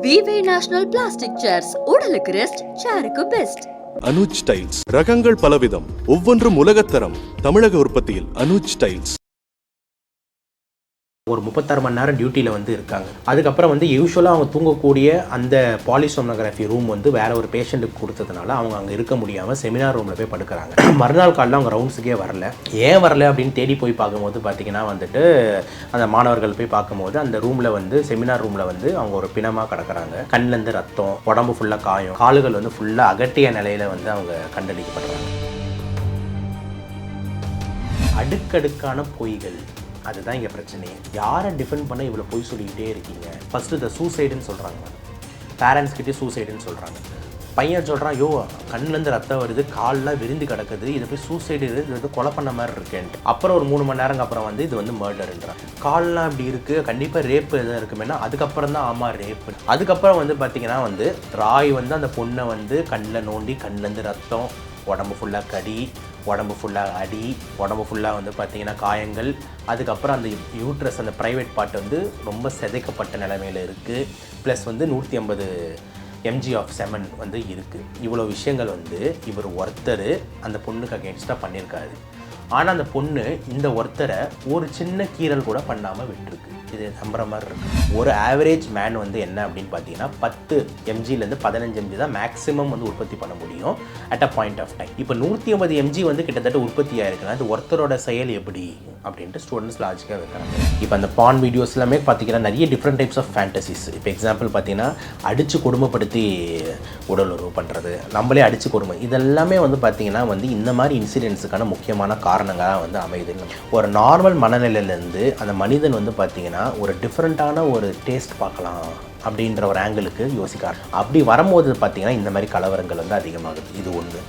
விவே national plastic chairs உடலுக்கு rest சேருக்கு best Anuj tiles ரகங்கள் பலவிதம் ஒவ்வொன்றும் உலகத்தரம். தமிழக உற்பத்தியில் அனுஜ் டைல்ஸ் ஒரு முப்பத்தாறு மணி நேரம் டியூட்டியில் வந்து இருக்காங்க. அதுக்கப்புறம் வந்து யூஸ்வலாக அவங்க தூங்கக்கூடிய அந்த பாலிசோனோகிராஃபி ரூம் வந்து வேற ஒரு பேஷண்ட்டுக்கு கொடுத்ததுனால அவங்க அங்கே இருக்க முடியாமல் செமினார் ரூமில் போய் படுக்கிறாங்க. மறுநாள் காலில் அவங்க ரவுண்ட்ஸுக்கே வரல. ஏன் வரல அப்படின்னு தேடி போய் பார்க்கும்போது பார்த்தீங்கன்னா வந்துட்டு அந்த மாணவர்கள் போய் பார்க்கும்போது அந்த ரூமில் வந்து செமினார் ரூமில் வந்து அவங்க ஒரு பிணமாக கிடக்கிறாங்க. கண்ணிலேருந்து ரத்தம் உடம்பு ஃபுல்லாக காயம் கால்கள் வந்து ஃபுல்லாக அகட்டிய நிலையில் வந்து அவங்க கண்டடிக்கப்படுறாங்க அடுக்கடுக்கான பொய்கள். அதுதான் இங்கே பிரச்சனையே. யாரை டிஃபெண்ட் பண்ண இவ்வளோ பொய் சொல்லிக்கிட்டே இருக்கீங்க? ஃபஸ்ட்டு இந்த சூசைடுன்னு சொல்கிறாங்க பேரண்ட்ஸ்கிட்டே சூசைடுன்னு சொல்கிறாங்க பையன் சொல்கிறான் யோ கண்ணுலேருந்து ரத்தம் வருது கால்லாம் விரிந்து கிடக்குது இதை போய் சூசைடு இது வந்து கொலை பண்ண மாதிரி இருக்கேன்ட்டு. அப்புறம் ஒரு மூணு மணி நேரம் அப்புறம் வந்து இது வந்து மர்டர்ன்றான் கால்லாம் இப்படி இருக்குது கண்டிப்பாக ரேப்பு எதுவும் இருக்குமேனா? அதுக்கப்புறம் தான் ஆமாம் ரேப்பு அதுக்கப்புறம் வந்து பார்த்தீங்கன்னா வந்து ராய் வந்து அந்த பொண்ணை வந்து கண்ணில் நோண்டி கண்ணுலேருந்து ரத்தம் உடம்பு ஃபுல்லாக கடி உடம்பு ஃபுல்லாக அடி உடம்பு ஃபுல்லாக வந்து பார்த்திங்கன்னா காயங்கள் அதுக்கப்புறம் அந்த யூட்ரஸ் அந்த ப்ரைவேட் பார்ட் வந்து ரொம்ப சிதைக்கப்பட்ட நிலைமையில் இருக்குது ப்ளஸ் வந்து நூற்றி ஐம்பது எம்ஜி ஆஃப் செமன் வந்து இருக்குது இவ்வளோ விஷயங்கள் வந்து இவர் ஒருத்தர் அந்த பொண்ணுக்கு அகேன்ஸ்டாக பண்ணியிருக்காரு. ஆனால் அந்த பொண்ணு இந்த ஒருத்தரை ஒரு சின்ன கீறல் கூட பண்ணாமல் விட்டுருக்கு. இது நம்புற மாதிரி இருக்கு. ஒரு ஆவரேஜ் மேன் வந்து என்ன அப்படின்னு பார்த்தீங்கன்னா பத்து எம்ஜிலேருந்து பதினஞ்சு எம்ஜி தான் மேக்ஸிமம் வந்து உற்பத்தி பண்ண முடியும் at a point of time இப்போ நூற்றி ஐம்பது எம்ஜி வந்து கிட்டத்தட்ட உற்பத்தி ஆயிருக்குன்னா அது ஒருத்தரோட செயல் எப்படி? அப்படின்ட்டு ஸ்டூடெண்ட்ஸ் லாஜிக்காக வைக்கிறாங்க. இப்போ அந்த பான் வீடியோஸ் எல்லாமே பார்த்தீங்கன்னா நிறைய டிஃப்ரெண்ட் டைப்ஸ் ஆஃப் ஃபேண்டசிஸ் இப்போ எக்ஸாம்பிள் பார்த்தீங்கன்னா அடித்து கொடுமைப்படுத்தி உடல் உறவு பண்ணுறது நம்மளே அடித்து கொடுமை. இதெல்லாமே வந்து பார்த்தீங்கன்னா வந்து இந்த மாதிரி இன்சிடென்ட்ஸுக்கான முக்கியமான காரணங்களாக வந்து அமையுது. ஒரு நார்மல் மனநிலையிலேருந்து அந்த மனிதன் வந்து பார்த்தீங்கன்னா ஒரு டிஃப்ரெண்ட்டான ஒரு டேஸ்ட் பார்க்கலாம் அப்படின்ற ஒரு ஆங்கிளுக்கு யோசிக்கார் அப்படி வரும்போது பார்த்திங்கன்னா இந்த மாதிரி கலவரங்கள் வந்து அதிகமாகுது. இது ஒன்று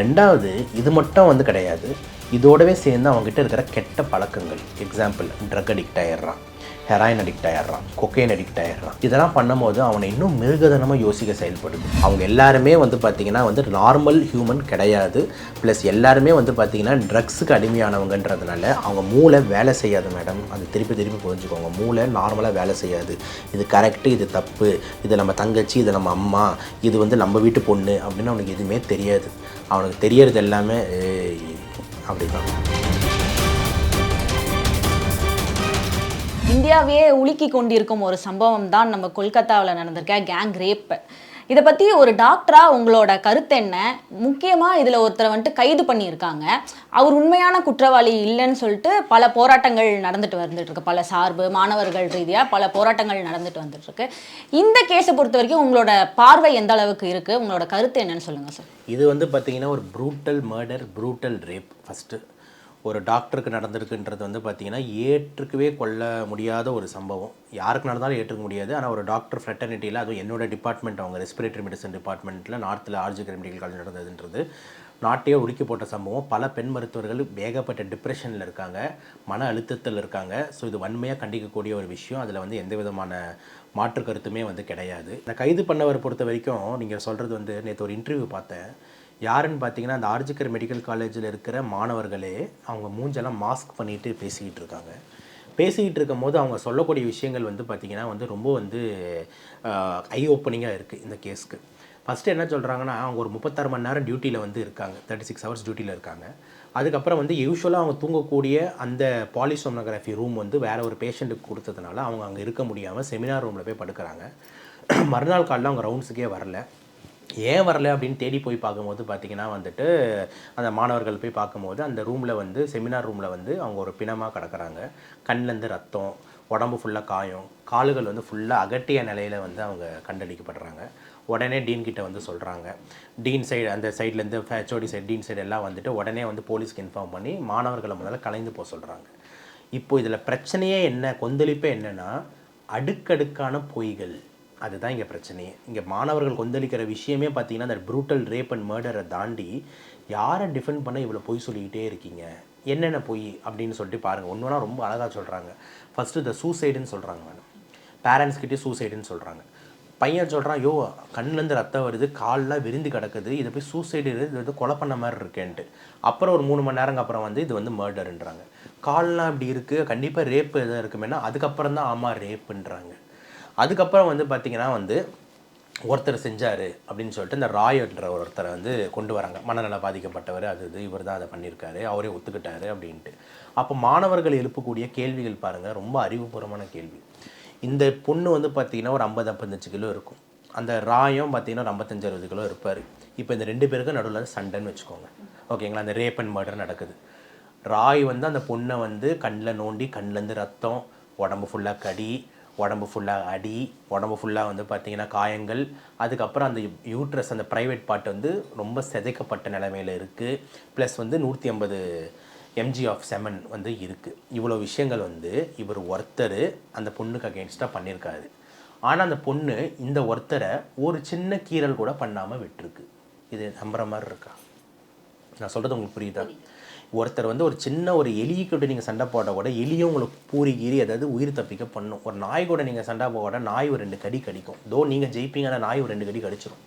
ரெண்டாவது இது மட்டும் வந்து கிடையாது. இதோடவே சேர்ந்து அவங்ககிட்ட இருக்கிற கெட்ட பழக்கங்கள். எக்ஸாம்பிள் ட்ரக் அடிக்ட் ஆயிடுறான். ஹெராயின் அடிக்ட் ஆயிடுறான். கொக்கைன் அடிக்ட் ஆயிடுறான். இதெல்லாம் பண்ணும்போது அவனை இன்னும் மிருகதனமாக யோசிக்க செயல்படுது. அவங்க எல்லாருமே வந்து பார்த்திங்கன்னா வந்து நார்மல் ஹியூமன் கிடையாது. ப்ளஸ் எல்லாருமே வந்து பார்த்திங்கன்னா ட்ரக்ஸுக்கு அடிமையானவங்கன்றதுனால அவங்க மூளை வேலை செய்யாது மேடம் அது திருப்பி திருப்பி புரிஞ்சுக்கோங்க. மூளை நார்மலாக வேலை செய்யாது. இது கரெக்டு இது தப்பு. இது நம்ம தங்கச்சி இது நம்ம அம்மா. இது வந்து நம்ம வீட்டு பொண்ணு அப்படின்னு அவனுக்கு எதுவுமே தெரியாது. அவனுக்கு தெரியறது எல்லாமே அப்படிதான். இந்தியாவையே உலுக்கி கொண்டிருக்கும் ஒரு சம்பவம் தான் நம்ம கொல்கத்தாவில் நடந்திருக்க கேங் ரேப் இதை பற்றி ஒரு டாக்டராக உங்களோட கருத்து என்ன? முக்கியமாக இதில் ஒருத்தரை வந்துட்டு கைது பண்ணியிருக்காங்க. அவர் உண்மையான குற்றவாளி இல்லைன்னு சொல்லிட்டு பல போராட்டங்கள் நடந்துட்டு வந்துட்டு இருக்கு பல சார்பு மாணவர்கள் ரீதியாக பல போராட்டங்கள் நடந்துட்டு வந்துட்டு இருக்கு இந்த கேஸை பொறுத்த வரைக்கும் உங்களோட பார்வை எந்த அளவுக்கு இருக்குது உங்களோட கருத்து என்னன்னு சொல்லுங்கள் சார். இது வந்து பார்த்தீங்கன்னா ஒரு brutal murder brutal rape first ஒரு டாக்டருக்கு நடந்திருக்குன்றது வந்து பார்த்தீங்கன்னா ஏற்றுக்கவே கொள்ள முடியாத ஒரு சம்பவம். யாருக்கு நடந்தாலும் ஏற்றுக்க முடியாது. ஆனால் ஒரு டாக்டர் ஃப்ரெட்டர்னிட்டியில் அதுவும் என்னோட டிபார்ட்மெண்ட் அவங்க ரெஸ்பிரேட்டரி மெடிசன் டிபார்ட்மெண்ட்டில் நார்த்தில் ஆர்ஜிகர் மெடிக்கல் காலேஜ் நடந்ததுன்றது நாட்டையே உருக்கி போட்ட சம்பவம். பல பெண் மருத்துவர்கள் வேகப்பட்ட டிப்ரெஷனில் இருக்காங்க. மன அழுத்தத்தில் இருக்காங்க. ஸோ இது வன்மையாக கண்டிக்கக்கூடிய ஒரு விஷயம். அதில் வந்து எந்த விதமான மாற்று கருத்துமே வந்து கிடையாது. இந்த கைது பண்ணவர் பொறுத்த வரைக்கும் நீங்கள் சொல்கிறது வந்து நேற்று ஒரு இன்டர்வியூ பார்த்தேன். யாருன்னு பார்த்தீங்கன்னா அந்த ஆர்ஜிக்கர் மெடிக்கல் காலேஜில் இருக்கிற மாணவர்களே அவங்க மூஞ்செல்லாம் மாஸ்க் பண்ணிட்டு பேசிக்கிட்டு இருக்காங்க. பேசிக்கிட்டு இருக்கும் போது அவங்க சொல்லக்கூடிய விஷயங்கள் வந்து பார்த்திங்கன்னா வந்து ரொம்ப வந்து ஐ ஓப்பனிங்காக இருக்குது இந்த கேஸ்க்கு. ஃபஸ்ட்டு என்ன சொல்கிறாங்கன்னா அவங்க ஒரு முப்பத்தாறு மணி நேரம் டியூட்டியில் வந்து இருக்காங்க. தேர்ட்டி சிக்ஸ் ஹவர்ஸ் டியூட்டியில் இருக்காங்க. அதுக்கப்புறம் வந்து யூஸ்வலாக அவங்க தூங்கக்கூடிய அந்த பாலிசோனோகிராஃபி ரூம் வந்து வேறு ஒரு பேஷண்ட்டுக்கு கொடுத்ததுனால அவங்க அங்கே இருக்க முடியாமல் செமினார் ரூமில் போய் படுக்கிறாங்க. மறுநாள் காலையில் அவங்க ரவுண்ட்ஸுக்கே வரல. ஏன் வரல அப்படின்னு தேடி போய் பார்க்கும்போது பார்த்திங்கன்னா வந்துட்டு அந்த மாணவர்கள் போய் பார்க்கும்போது அந்த ரூமில் வந்து செமினார் ரூமில் வந்து அவங்க ஒரு பிணமாக கிடக்கிறாங்க. கண்ணிலேருந்து ரத்தம் உடம்பு ஃபுல்லாக காயம் கால்கள் வந்து ஃபுல்லாக அகட்டிய நிலையில் வந்து அவங்க கண்டடிக்கப்படுறாங்க. உடனே டீன் கிட்ட வந்து சொல்கிறாங்க டீன் சைடு அந்த சைட்லேருந்து ஹெச்ஓடி சைடு டீன் சைடு எல்லாம் வந்துட்டு உடனே வந்து போலீஸ்க்கு இன்ஃபார்ம் பண்ணி மாணவர்களை முதல்ல கலைந்து போக சொல்கிறாங்க இப்போ இதில் பிரச்சனையே என்ன கொந்தளிப்பே என்னன்னா அடுக்கடுக்கான பொய்கள். அதுதான் இங்கே பிரச்சனையே இங்கே மாணவர்கள் கொந்தளிக்கிற விஷயமே பார்த்தீங்கன்னா அந்த ப்ரூட்டல் ரேப் அண்ட் மர்டரை தாண்டி யாரை டிஃபெண்ட் பண்ண இவ்வளோ பொய் சொல்லிக்கிட்டே இருக்கீங்க? என்னென்ன பொய்? அப்படின்னு சொல்லிட்டு பாருங்கள் ஒன்றுனா ரொம்ப அழகாக சொல்கிறாங்க ஃபஸ்ட்டு இந்த சூசைடுன்னு சொல்கிறாங்க மேடம் பேரண்ட்ஸ்கிட்டே சூசைடுன்னு சொல்கிறாங்க பையன் சொல்கிறான் யோ கண்ணுலேருந்து ரத்தம் வருது கால்லாம் விரிந்து கிடக்குது இதை போய் சூசைடு இது வந்து கொலை பண்ண மாதிரி இருக்கேன்ட்டு. அப்புறம் ஒரு மூணு மணி நேரங்க அப்புறம் வந்து இது வந்து மர்டருன்றாங்க கால்லாம் இப்படி இருக்குது கண்டிப்பாக ரேப்பு எதாவது இருக்குமேனா அதுக்கப்புறம் தான் ஆமாம் ரேப்புன்றாங்க அதுக்கப்புறம் வந்து பார்த்தீங்கன்னா வந்து ஒருத்தர் செஞ்சார் அப்படின்னு சொல்லிட்டு இந்த ராயன்ற ஒருத்தரை வந்து கொண்டு வராங்க. மனநல பாதிக்கப்பட்டவர் அது இது இவர் தான் அதை பண்ணியிருக்காரு அவரே ஒத்துக்கிட்டாரு அப்படின்ட்டு. அப்போ மாணவர்கள் எழுப்பக்கூடிய கேள்விகள் பாருங்கள் ரொம்ப அறிவுபூர்வமான கேள்வி. இந்த பொண்ணு வந்து பார்த்தீங்கன்னா ஒரு ஐம்பது ஐம்பத்தஞ்சு கிலோ இருக்கும். அந்த ராயம் பார்த்தீங்கன்னா ஒரு ஐம்பத்தஞ்சு அறுபது கிலோ இருப்பார். இப்போ இந்த ரெண்டு பேருக்கும் நடுவில் சண்டைன்னு வச்சுக்கோங்க. ஓகேங்களா? அந்த ரேப் அண்ட் மர்டர் நடக்குது. ராய் வந்து அந்த பொண்ணை வந்து கண்ணில் நோண்டி கண்ணிலேருந்து ரத்தம் உடம்பு ஃபுல்லாக கடி உடம்பு ஃபுல்லாக அடி உடம்பு ஃபுல்லாக வந்து பார்த்திங்கன்னா காயங்கள் அதுக்கப்புறம் அந்த யூட்ரஸ் அந்த ப்ரைவேட் பார்ட் வந்து ரொம்ப சிதைக்கப்பட்ட நிலைமையில் இருக்குது ப்ளஸ் வந்து நூற்றி ஐம்பது எம்ஜி ஆஃப் செமன் வந்து இருக்குது இவ்வளோ விஷயங்கள் வந்து இவர் ஒருத்தர் அந்த பொண்ணுக்கு அகேன்ஸ்டாக பண்ணியிருக்காரு ஆனால் அந்த பொண்ணு இந்த ஒருத்தரை ஒரு சின்ன கீறல் கூட பண்ணாமல் விட்டுருக்கு. இது நம்புற மாதிரி இருக்கா? நான் சொல்கிறது உங்களுக்கு புரியுதா? ஒருத்தர் வந்து ஒரு சின்ன ஒரு எலி கூட நீங்கள் சண்டை போட கூட எலியும் உங்களுக்கு பூரி கீறி அதாவது உயிர் தப்பிக்க பண்ணும். ஒரு நாய் கூட நீங்கள் சண்டை போட நாய் ஒரு ரெண்டு கடி கடிக்கும். தோ நீங்கள் ஜெயிப்பீங்கன்னா நாய் ஒரு ரெண்டு கடி கடிச்சிடும்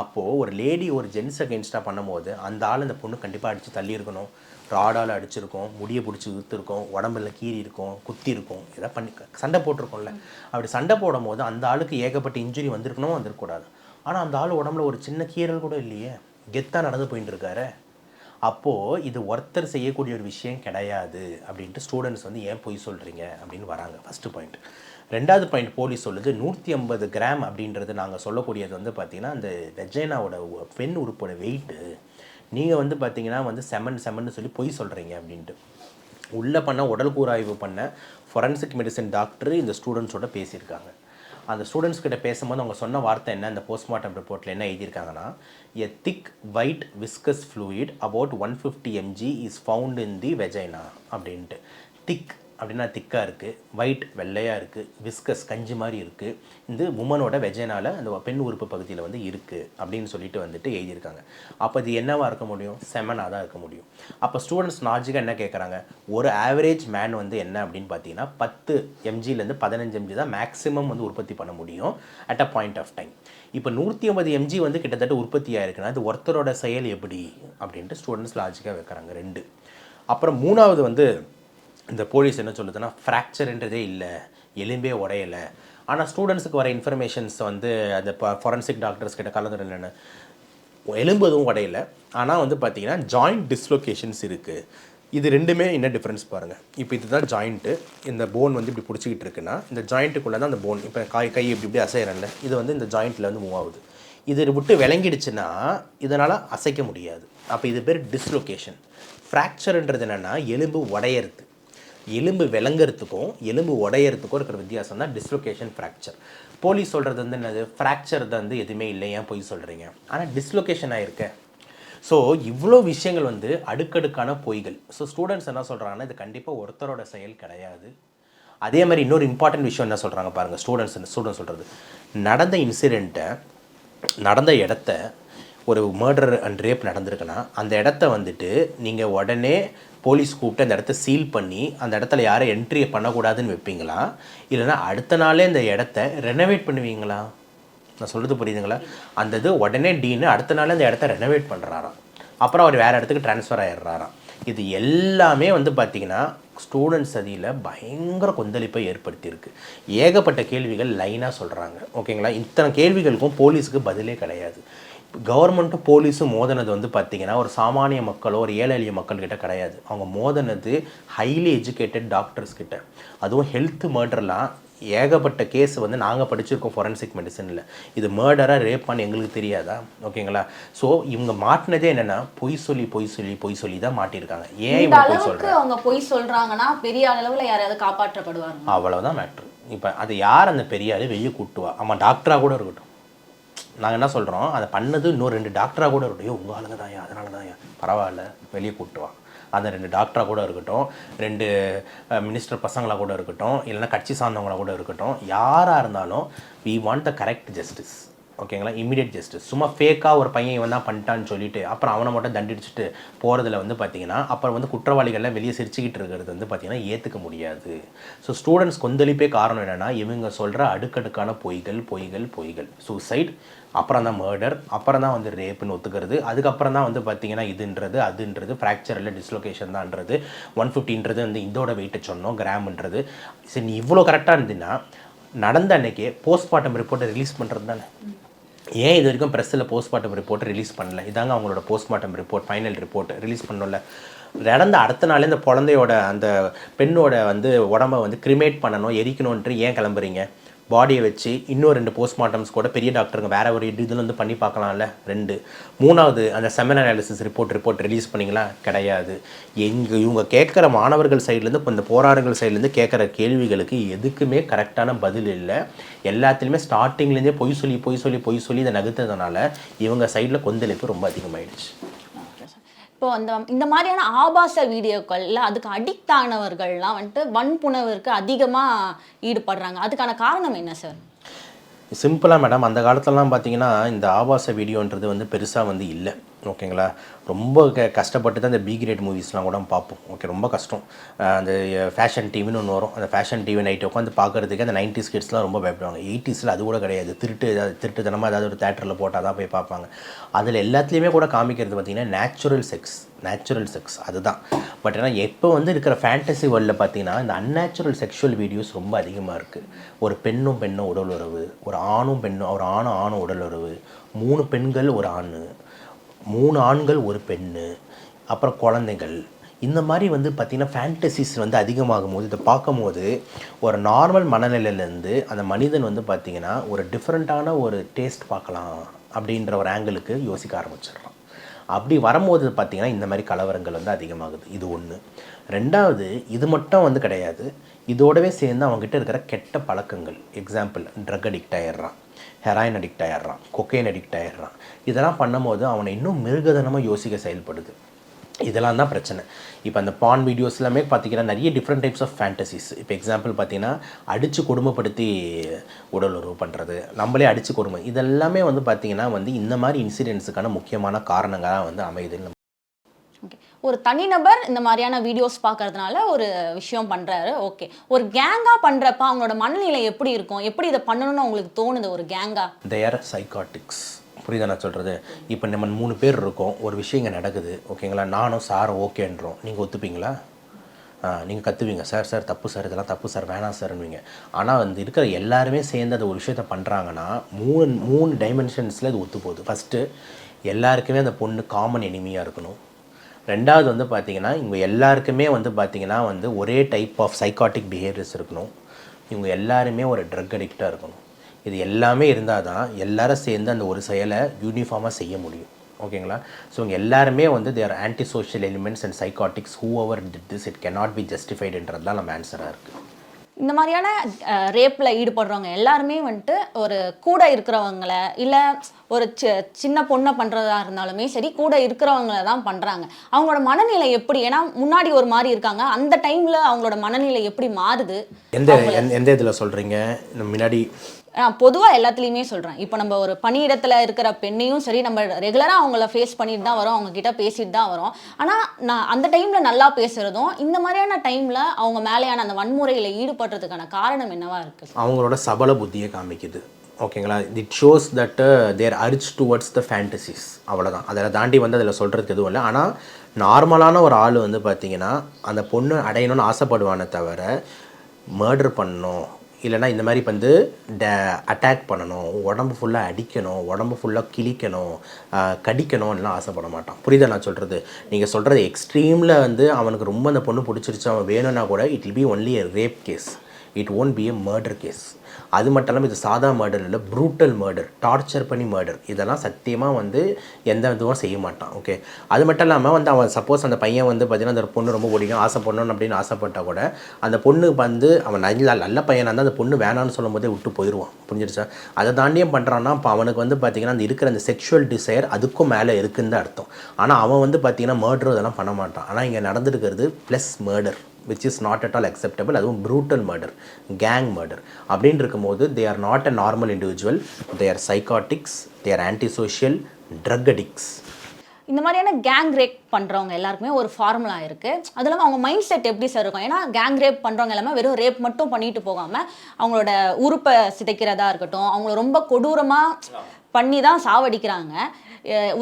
அப்போது ஒரு லேடி ஒரு ஜென்ஸ் அகேன்ஸ்டாக பண்ணும்போது அந்த ஆள் அந்த பொண்ணு கண்டிப்பாக அடித்து தள்ளியிருக்கணும். ராடால் அடிச்சிருக்கோம் முடியை பிடிச்சி இழுத்துருக்கோம் உடம்புல கீறி இருக்கும் குத்தி இருக்கும். எதாவது பண்ணி சண்டை போட்டிருக்கோம்ல. அப்படி சண்டை போடும் போது அந்த ஆளுக்கு ஏகப்பட்ட இன்ஜுரி வந்திருக்கணும் வந்திருக்கக்கூடாது. ஆனால் அந்த ஆள் உடம்புல ஒரு சின்ன கீறல் கூட இல்லையே. கெத்தாக நடந்து போயிட்டு இருக்காரு. அப்போது இது ஒருத்தர் செய்யக்கூடிய ஒரு விஷயம் கிடையாது அப்படின்ட்டு ஸ்டூடெண்ட்ஸ் வந்து ஏன் பொய் சொல்கிறீங்க அப்படின்னு வராங்க. ஃபஸ்ட்டு பாயிண்ட் ரெண்டாவது பாயிண்ட் போலீஸ் சொல்லுது நூற்றி ஐம்பது கிராம் அப்படின்றது நாங்கள் சொல்லக்கூடியது வந்து பார்த்திங்கன்னா அந்த வெஜைனாவோட பெண் உறுப்போட வெயிட்டு நீங்கள் வந்து பார்த்தீங்கன்னா வந்து செமன் செமன்னு சொல்லி பொய் சொல்கிறீங்க அப்படின்ட்டு. உள்ளே பண்ண உடல் கூறாய்வு பண்ண ஃபொரன்சிக் மெடிசன் டாக்டர் இந்த ஸ்டூடெண்ட்ஸோட பேசியிருக்காங்க. அந்த ஸ்டூடெண்ட்ஸ் கிட்ட பேசும்போது அவங்க சொன்ன வார்த்தை என்ன? அந்த போஸ்ட்மார்ட்டம் ரிப்போர்ட்டில் என்ன எழுதியிருக்காங்கன்னா a thick white viscous fluid about one fifty mg is found in the vagina அப்படின்ட்டு. திக் அப்படின்னா திக்காக இருக்குது ஒயிட் வெள்ளையாக இருக்குது விஸ்கஸ் கஞ்சி மாதிரி இருக்குது இந்த உமனோட வெஜைனால அந்த பெண் உறுப்பு பகுதியில் வந்து இருக்குது அப்படின்னு சொல்லிட்டு வந்துட்டு எழுதியிருக்காங்க. அப்போ இது என்னவாக இருக்க முடியும்? செமனாக தான் இருக்க முடியும். அப்போ ஸ்டூடெண்ட்ஸ் லாஜிக்காக என்ன கேட்குறாங்க ஒரு ஆவரேஜ் மேன் வந்து என்ன அப்படின்னு பார்த்தீங்கன்னா பத்து எம்ஜிலேருந்து பதினஞ்சு எம்ஜி தான் மேக்ஸிமம் வந்து உற்பத்தி பண்ண முடியும் at a point of time இப்போ நூற்றி ஐம்பது எம்ஜி வந்து கிட்டத்தட்ட உற்பத்தி ஆயிருக்குன்னா அது ஒருத்தரோட செயல் எப்படி? அப்படின்ட்டு ஸ்டூடெண்ட்ஸ் லாஜிக்காக வைக்கிறாங்க ரெண்டு. அப்புறம் மூணாவது வந்து இந்த போலீஸ் என்ன சொல்லுதுன்னா ஃப்ராக்சர்ன்றதே இல்லை எலும்பே உடையலை. ஆனால் ஸ்டூடெண்ட்ஸுக்கு வர இன்ஃபர்மேஷன்ஸ் வந்து அந்த ஃபாரன்சிக் டாக்டர்ஸ் கிட்ட கலந்துடலன்னு. எலும்பு எதுவும் உடையலை. ஆனால் வந்து பார்த்தீங்கன்னா ஜாயிண்ட் டிஸ்லொகேஷன்ஸ் இருக்குது இது ரெண்டுமே என்ன டிஃப்ரென்ஸ் பாருங்கள் இப்போ இதுதான் ஜாயிண்ட்டு இந்த போன் வந்து இப்படி பிடிச்சிக்கிட்டு இருக்குன்னா இந்த ஜாயிண்ட்டுக்குள்ளே தான் அந்த போன் இப்போ காய் கை இப்படி இப்படி அசைகிறேன்ல இது வந்து இந்த ஜாயிண்ட்டில் வந்து மூவ் ஆகுது. இது விட்டு விளங்கிடுச்சுன்னா இதனால் அசைக்க முடியாது. அப்போ இது பேர் டிஸ்லொகேஷன் ஃப்ராக்சர்ன்றது என்னென்னா எலும்பு உடையிறது. எலும்பு விளங்குறதுக்கும் எலும்பு உடையறதுக்கும் இருக்கிற வித்தியாசம் தான் டிஸ்லொகேஷன் ஃப்ராக்சர் போலீஸ் சொல்கிறது வந்து என்னது? ஃப்ராக்சர் வந்து எதுவுமே இல்லை ஏன் போய் சொல்கிறீங்க ஆனால் டிஸ்லொகேஷன் ஆயிருக்க. ஸோ இவ்வளோ விஷயங்கள் வந்து அடுக்கடுக்கான பொய்கள். ஸோ ஸ்டூடெண்ட்ஸ் என்ன சொல்கிறாங்கன்னா இது கண்டிப்பாக ஒருத்தரோட செயல் கிடையாது. அதே மாதிரி இன்னொரு இம்பார்ட்டன்ட் விஷயம் என்ன சொல்கிறாங்க பாருங்கள் ஸ்டூடெண்ட்ஸ் ஸ்டூடெண்ட்ஸ் சொல்கிறது நடந்த இன்சிடெண்ட்டை நடந்த இடத்த ஒரு மர்டர் அண்ட் ரேப் நடந்திருக்குன்னா அந்த இடத்த வந்துட்டு நீங்கள் உடனே போலீஸ் கூப்பிட்டு அந்த இடத்த சீல் பண்ணி அந்த இடத்துல யாரும் என்ட்ரி பண்ணக்கூடாதுன்னு வைப்பீங்களா? இல்லைன்னா அடுத்த நாளே அந்த இடத்த ரெனோவேட் பண்ணுவீங்களா? நான் சொல்கிறது புரியுதுங்களா? அந்த இது உடனே டீனு அடுத்த நாள் அந்த இடத்த ரெனோவேட் பண்ணுறாராம் அப்புறம் அவர் வேறு இடத்துக்கு ட்ரான்ஸ்ஃபர் ஆகிடுறாராம் இது எல்லாமே வந்து பார்த்திங்கன்னா ஸ்டூடெண்ட்ஸ் அதில் பயங்கர கொந்தளிப்பை ஏற்படுத்தியிருக்கு. ஏகப்பட்ட கேள்விகள் லைனாக சொல்கிறாங்க ஓகேங்களா? இத்தனை கேள்விகளுக்கும் போலீஸுக்கு பதிலே கிடையாது. கவர்மெண்ட்டும் போலீஸும் மோதினது வந்து பார்த்திங்கன்னா ஒரு சாமானிய மக்களோ ஒரு ஏழை எளிய மக்கள்கிட்ட கிடையாது. அவங்க மோதினது ஹைலி எஜுகேட்டட் டாக்டர்ஸ் கிட்ட. அதுவும் ஹெல்த் மர்டர்லாம் ஏகப்பட்ட கேஸ் வந்து நாங்கள் படிச்சிருக்கோம் ஃபொரன்சிக் மெடிசனில் இது மர்டராக ரேப்பான்னு எங்களுக்கு தெரியாதா? ஓகேங்களா? ஸோ இவங்க மாட்டினதே என்னென்னா பொய் சொல்லி பொய் சொல்லி பொய் சொல்லி தான் மாட்டியிருக்காங்க. ஏன் இவங்க பொய் சொல்கிறாங்க அவங்க பொய் சொல்றாங்கன்னா பெரிய அளவுல யாராவது காப்பாற்றப்படுவாங்க. அவ்வளோதான் மேட்ரு இப்போ அது யார் அந்த பெரிய ஆளு வெளியே கூட்டுவா. ஆமாம் டாக்டராக கூட இருக்கட்டும். நாங்கள் என்ன சொல்கிறோம் அதை பண்ணது இன்னும் ரெண்டு டாக்டராக கூட இருக்கட்டும். உங்கள் ஆளுங்க தான் அதனால தான் பரவாயில்ல வெளியே கூட்டுவா அந்த ரெண்டு டாக்டராக கூட இருக்கட்டும் ரெண்டு மினிஸ்டர் பசங்களாக கூட இருக்கட்டும் இல்லைன்னா கட்சி சார்ந்தவங்களாக கூட இருக்கட்டும் யாராக இருந்தாலும் we want the correct justice ஓகேங்களா? இமீடியட் ஜஸ்டிஸ் சும்மா ஃபேக்காக ஒரு பையன் இவன் தான் பண்ணிட்டான்னு சொல்லிட்டு அப்புறம் அவனை மட்டும் தண்டிச்சுட்டு போகிறதுல வந்து பார்த்தீங்கன்னா அப்புறம் வந்து குற்றவாளிகள்லாம் வெளியே சிரிச்சுக்கிட்டு இருக்கிறது வந்து பார்த்தீங்கன்னா ஏற்றுக்க முடியாது. ஸோ ஸ்டூடெண்ட்ஸ் கொந்தளிப்பே காரணம் என்னென்னா இவங்க சொல்கிற அடுக்கடுக்கான பொய்கள் பொய்கள் பொய்கள். சூசைட் அப்புறம் தான் மர்டர் அப்புறம் தான் வந்து ரேப்புன்னு ஒத்துக்கிறது. அதுக்கப்புறம் தான் வந்து பார்த்தீங்கன்னா இதுன்றது அதுன்றது ஃப்ராக்சர் இல்லை டிஸ்லொகேஷன் தான்ன்றது. ஒன் ஃபிஃப்டின்றது வந்து இதோட வெயிட்டை சொன்னோம் கிராம்ன்றது. சரி நீ இவ்வளோ கரெக்டாக இருந்தீங்கன்னா நடந்த அன்னைக்கே போஸ்ட்மார்ட்டம் ரிப்போர்ட்டை ரிலீஸ் பண்ணுறது தானே ஏன் இது வரைக்கும் ப்ரெஸ்ஸில் போஸ்ட்மார்ட்டம் ரிப்போர்ட் ரிலீஸ் பண்ணல? இதாங்க அவங்களோட postmortem report final report release பண்ணல நடந்த அடுத்த நாளே இந்த குழந்தையோட அந்த பெண்ணோட வந்து உடம்ப வந்து கிரிமேட் பண்ணணும் எரிக்கணுன்ட்டு ஏன் கிளம்புறீங்க? பாடியை வச்சு இன்னும் ரெண்டு போஸ்ட்மார்ட்டம்ஸ் கூட பெரிய டாக்டருங்க வேற ஒரு இதில் வந்து பண்ணி பார்க்கலாம்ல. ரெண்டு. மூணாவது அந்த semen analysis report report release பண்ணிங்களா? கிடையாது. எங்கள் இவங்க கேட்குற மாணவர்கள் சைட்லேருந்து இப்போ இந்த போராடுகள் சைட்லேருந்து கேட்குற கேள்விகளுக்கு எதுக்குமே கரெக்டான பதில் இல்லை. எல்லாத்துலேயுமே ஸ்டார்டிங்லேருந்தே பொய் சொல்லி பொய் சொல்லி பொய் சொல்லி இதை நகர்த்ததுனால இவங்க சைடில் கொந்தளிப்பு ரொம்ப அதிகமாகிடுச்சு இப்போ அந்த இந்த மாதிரியான ஆபாச வீடியோக்கள் இல்லை அதுக்கு அடிக்ட் ஆனவர்கள்லாம் வந்துட்டு வன்புணர்வுக்கு அதிகமாக ஈடுபடுறாங்க. அதுக்கான காரணம் என்ன சார் சிம்பிளாக மேடம் அந்த காலத்துலலாம் பார்த்தீங்கன்னா இந்த ஆபாச வீடியோன்றது வந்து பெருசாக வந்து இல்லை. ஓகேங்களா? ரொம்ப க கஷ்டப்பட்டு தான் இந்த பி கிரேட் மூவிஸ்லாம் கூட பார்ப்போம். ஓகே ரொம்ப கஷ்டம். அந்த ஃபேஷன் டிவின்னு ஒன்று வரும். அந்த ஃபேஷன் டிவி நைட்டு உட்காந்து பார்க்குறதுக்கு அந்த நைன்டிஸ் கிட்ஸ்லாம் ரொம்ப பயப்படுவாங்க. எயிட்டிஸில் அது கூட கிடையாது. திருட்டு ஏதாவது திருட்டுத்தனமாக ஏதாவது ஒரு தேட்டரில் போட்டால் தான் போய் பார்ப்பாங்க. அதில் எல்லாத்துலேயுமே கூட காமிக்கிறது பார்த்திங்கன்னா நேச்சுரல் செக்ஸ் நேச்சுரல் செக்ஸ் அதுதான். பட் ஆனால் எப்போ வந்து இருக்கிற ஃபேண்டசி வேர்ல்டில் பார்த்தீங்கன்னா இந்த அன்நேச்சுரல் செக்ஷுவல் வீடியோஸ் ரொம்ப அதிகமாக இருக்குது ஒரு பெண்ணும் பெண்ணும் உடல் உறவு ஒரு ஆணும் பெண்ணும் ஒரு ஆணும் ஆணும் உடல் உறவு மூணு பெண்கள் ஒரு ஆண். மூணு ஆண்கள் ஒரு பெண்ணு அப்புறம் குழந்தைகள். இந்த மாதிரி வந்து பார்த்திங்கன்னா ஃபேண்டசிஸ் வந்து அதிகமாகும் போது இதை பார்க்கும்போது ஒரு நார்மல் மனநிலையிலேருந்து அந்த மனிதன் வந்து பார்த்திங்கன்னா ஒரு டிஃப்ரெண்ட்டான ஒரு டேஸ்ட் பார்க்கலாம் அப்படின்ற ஒரு ஆங்கிளுக்கு யோசிக்க ஆரம்பிச்சிடுறான். அப்படி வரும்போது பார்த்திங்கன்னா இந்த மாதிரி கலவரங்கள் வந்து அதிகமாகுது. இது ஒன்று ரெண்டாவது இது மட்டும் வந்து கிடையாது. இதோடவே சேர்ந்து அவங்ககிட்ட இருக்கிற கெட்ட பழக்கங்கள். எக்ஸாம்பிள் ட்ரக் அடிக்ட் ஆயிடுறான். ஹெராயின் அடிக்ட் ஆயிடுறான் கொக்கைன் அடிக்ட் ஆயிடுறான். இதெல்லாம் பண்ணும்போது அவனை இன்னும் மிருகதனமாக யோசிக்க செயல்படுது. இதெல்லாம் தான் பிரச்சனை. இப்போ அந்த பான் வீடியோஸ் எல்லாமே பார்த்தீங்கன்னா நிறைய டிஃப்ரெண்ட் டைப்ஸ் ஆஃப் ஃபேண்டசிஸ் இப்போ எக்ஸாம்பிள் பார்த்தீங்கன்னா அடித்து கொடுமைப்படுத்தி உடல் உறவு பண்ணுறது நம்மளே அடித்து கொடுமை. இதெல்லாமே வந்து பார்த்திங்கன்னா வந்து இந்த மாதிரி இன்சிடென்ட்ஸுக்கான முக்கியமான காரணங்களாக வந்து அமையுதுன்னு ஒரு தனிநபர் இந்த மாதிரியான வீடியோஸ் பார்க்கறதுனால ஒரு விஷயம் பண்ணுறாரு ஓகே ஒரு கேங்காக பண்ணுறப்ப அவங்களோட மனநிலை எப்படி இருக்கும்? எப்படி இதை பண்ணணும்னு உங்களுக்கு தோணுது ஒரு கேங்காக தேர் சைக்காட்டிக்ஸ் புரியுதா நான் சொல்கிறது இப்போ நம்ம மூணு பேர் இருக்கோம். ஒரு விஷயம் இங்கே நடக்குது. ஓகேங்களா நானும் சாரும் ஓகேன்றோம் நீங்கள் ஒத்துப்பீங்களா? நீங்கள் கற்றுவீங்க சார் சார் தப்பு சார். இதெல்லாம் தப்பு சார். வேணாம் சார்னுவீங்க ஆனால் வந்து இருக்கிற எல்லாருமே சேர்ந்து அந்த ஒரு விஷயத்த பண்ணுறாங்கன்னா மூணு மூணு டைமென்ஷன்ஸில் இது ஒத்து போகுது ஃபஸ்ட்டு எல்லாருக்குமே அந்த பொண்ணு காமன் எனிமியாக இருக்கணும். ரெண்டாவது வந்து பார்த்திங்கன்னா இவங்க எல்லாருக்குமே வந்து பார்த்திங்கன்னா வந்து ஒரே டைப் ஆஃப் சைக்காட்டிக் பிஹேவியர்ஸ் இருக்கணும். இவங்க எல்லாருமே ஒரு ட்ரக் அடிக்டாக இருக்கணும். இது எல்லாமே இருந்தால் தான் எல்லாரும் சேர்ந்து அந்த ஒரு செயலை யூனிஃபார்மாக செய்ய முடியும். ஓகேங்களா ஸோ இவங்க எல்லாருமே வந்து they're antisocial elements and psychotics who overdid this it cannot be ஜஸ்டிஃபைடுன்றது தான் நம்ம ஆன்சராக இருக்குது இந்த மாதிரியான ரேப்பில் ஈடுபடுறவங்க எல்லாருமே வந்துட்டு ஒரு கூட இருக்கிறவங்கள இல்லை ஒரு சி சின்ன பொண்ணை பண்ணுறதா இருந்தாலுமே சரி கூட இருக்கிறவங்கள தான் பண்ணுறாங்க அவங்களோட மனநிலை எப்படி? ஏன்னா முன்னாடி ஒரு மாதிரி இருக்காங்க. அந்த டைமில் அவங்களோட மனநிலை எப்படி மாறுது? எந்த எந்த- இதில் சொல்கிறீங்க முன்னாடி நான் பொதுவாக எல்லாத்துலேயுமே சொல்கிறேன் இப்போ நம்ம ஒரு பணியிடத்தில் இருக்கிற பெண்ணையும் சரி நம்ம ரெகுலராக அவங்கள ஃபேஸ் பண்ணிட்டு தான் வரோம் அவங்கக்கிட்ட பேசிட்டு தான் வரோம். ஆனால் நான் அந்த டைமில் நல்லா பேசுகிறதும் இந்த மாதிரியான டைமில் அவங்க மேலேயான அந்த வன்முறையில் ஈடுபடுறதுக்கான காரணம் என்னவாக இருக்குது அவங்களோட சபல புத்தியை காமிக்குது. ஓகேங்களா it shows that there are itch towards the fantasies அவ்வளோதான் அதில் தாண்டி வந்து அதில் சொல்கிறதுக்கு எதுவும் இல்லை. ஆனால் நார்மலான ஒரு ஆள் வந்து பார்த்திங்கன்னா அந்த பொண்ணு அடையணும்னு ஆசைப்படுவானே தவிர மர்டர் பண்ணணும் இல்லைனா இந்த மாதிரி வந்து ட அட்டாக் பண்ணணும் உடம்பு ஃபுல்லாக அடிக்கணும் உடம்பு ஃபுல்லாக கிழிக்கணும் கடிக்கணும்லாம் ஆசைப்பட மாட்டான். புரியுதா நான் சொல்கிறது நீங்கள் சொல்கிறது எக்ஸ்ட்ரீமில் வந்து அவனுக்கு ரொம்ப அந்த பொண்ணு பிடிச்சிருச்சு அவன் வேணும்னா கூட it will be only a rape case it won't be a murder case அது மட்டும் இல்லாமல் இது சாதா மர்டர் இல்லை ப்ரூட்டல் மர்டர் டார்ச்சர் பண்ணி மர்டர் இதெல்லாம் சத்தியமாக வந்து எந்த இதுவும் செய்ய மாட்டான் ஓகே அது மட்டும் இல்லாமல் வந்து அவன் சப்போஸ் அந்த பையன் வந்து பார்த்திங்கன்னா அந்த பொண்ணு ரொம்ப பிடிக்கும் ஆசைப்படணும் அப்படின்னு ஆசைப்பட்டால் கூட அந்த பொண்ணு வந்து அவன் நல்ல நல்ல பையனாக இருந்தால் அந்த பொண்ணு வேணான்னு சொல்லும் போதே விட்டு போயிடுவான் புரிஞ்சிருச்சா அதை தாண்டியும் பண்ணுறான்னா இப்போ அவனுக்கு வந்து பார்த்தீங்கன்னா அந்த இருக்கிற அந்த செக்ஷுவல் டிசைர் அதுக்கும் மேலே இருக்குன்னு தான் அர்த்தம். ஆனால் அவன் வந்து பார்த்திங்கன்னா மர்டர் இதெல்லாம் பண்ண மாட்டான். ஆனால் இங்கே நடந்திருக்கிறது plus murder which is not at all acceptable அதுவும் ப்ரூட்டல் மர்டர் கேங் மர்டர் அப்படின்னு இருக்கும்போது they are not a normal individual they are psychotics they are antisocial drug addicts இந்த மாதிரியான கேங் ரேப் பண்ணுறவங்க எல்லாருக்குமே ஒரு ஃபார்முலா இருக்குது அது இல்லாமல் அவங்க மைண்ட் செட் எப்படி சார் இருக்கும்? ஏன்னா கேங் ரேப் பண்ணுறவங்க எல்லாமே வெறும் ரேப் மட்டும் பண்ணிட்டு போகாமல் அவங்களோட உறுப்பை சிதைக்கிறதா இருக்கட்டும் அவங்கள ரொம்ப கொடூரமாக பண்ணி தான் சாவடிக்கிறாங்க.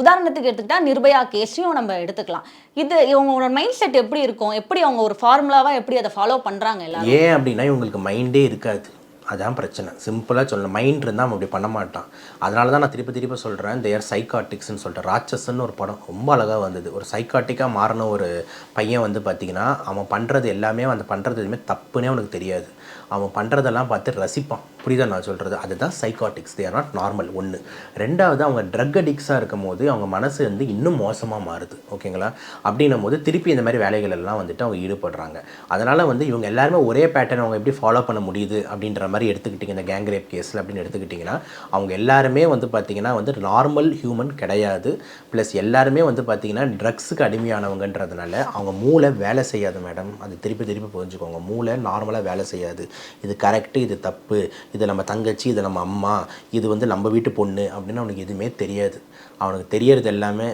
உதாரணத்துக்கு எடுத்துக்கிட்டால் நிர்பயா கேஸையும் நம்ம எடுத்துக்கலாம். இது இவங்களோட மைண்ட் செட் எப்படி இருக்கும்? எப்படி அவங்க ஒரு ஃபார்முலாவாக எப்படி அதை ஃபாலோ பண்ணுறாங்க எல்லாரும்? ஏன் அப்படின்னா இவங்களுக்கு மைண்டே இருக்காது. அதான் பிரச்சனை. சிம்பிளாக சொல்லணும். மைண்ட் இருந்தால் அவன் அப்படி பண்ண மாட்டான். அதனால தான் நான் திருப்பி திருப்பி சொல்கிறேன் தேர் சைக்காட்டிக்ஸ்னு சொல்லிட்டு ராட்சஸ்ன்னு ஒரு படம் ரொம்ப அழகாக வந்தது. ஒரு சைக்காட்டிக்காக மாறின ஒரு பையன் வந்து பார்த்திங்கன்னா அவன் பண்ணுறது எல்லாமே அந்த பண்ணுறது எதுவுமே தப்புன்னே அவனுக்கு தெரியாது. அவன் பண்ணுறதெல்லாம் பார்த்து ரசிப்பான். புரியுதா நான் சொல்கிறது அதுதான் psychotics they are not normal ஒன்று ரெண்டாவது அவங்க ட்ரக் அடிக்ஸாக இருக்கும் போது அவங்க மனசு வந்து இன்னும் மோசமாக மாறுது. ஓகேங்களா? அப்படின்னும் போது திருப்பி இந்த மாதிரி வேலைகள் எல்லாம் வந்துட்டு அவங்க ஈடுபடுறாங்க. அதனால் வந்து இவங்க எல்லாருமே ஒரே பேட்டர்ன் அவங்க எப்படி ஃபாலோ பண்ண முடியுது அப்படின்ற மாதிரி எடுத்துக்கிட்டிங்க. இந்த கேங் ரேப் கேஸில் அப்படின்னு எடுத்துக்கிட்டிங்கன்னா அவங்க எல்லாருமே வந்து பார்த்திங்கன்னா வந்து நார்மல் ஹியூமன் கிடையாது. ப்ளஸ் எல்லாருமே வந்து பார்த்திங்கன்னா ட்ரக்ஸுக்கு அடிமையானவங்கன்றதுனால அவங்க மூளை வேலை செய்யாது மேடம் அது திருப்பி திருப்பி புரிஞ்சுக்கோங்க. மூளை நார்மலாக வேலை செய்யாது. இது கரெக்டு இது தப்பு இது நம்ம தங்கச்சி இது நம்ம அம்மா இது வந்து நம்ம வீட்டு பொண்ணு அப்படின்னு அவனுக்கு எதுவுமே தெரியாது. அவனுக்கு தெரியறது எல்லாமே